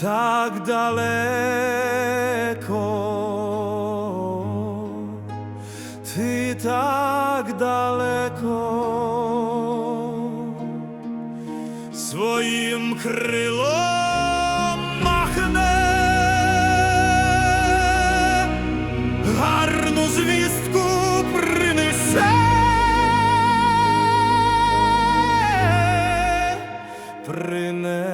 так далеко, ти так далеко, своїм крилом гарну звістку принесе.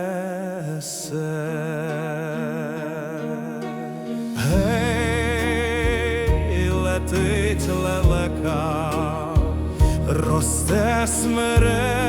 Гей, летить лелека, росте смере.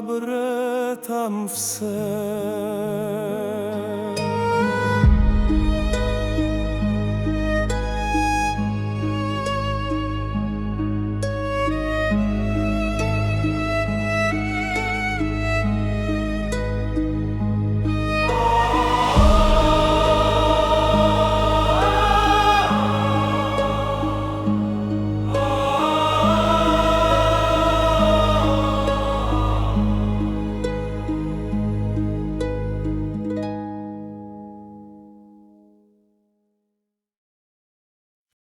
добре там все.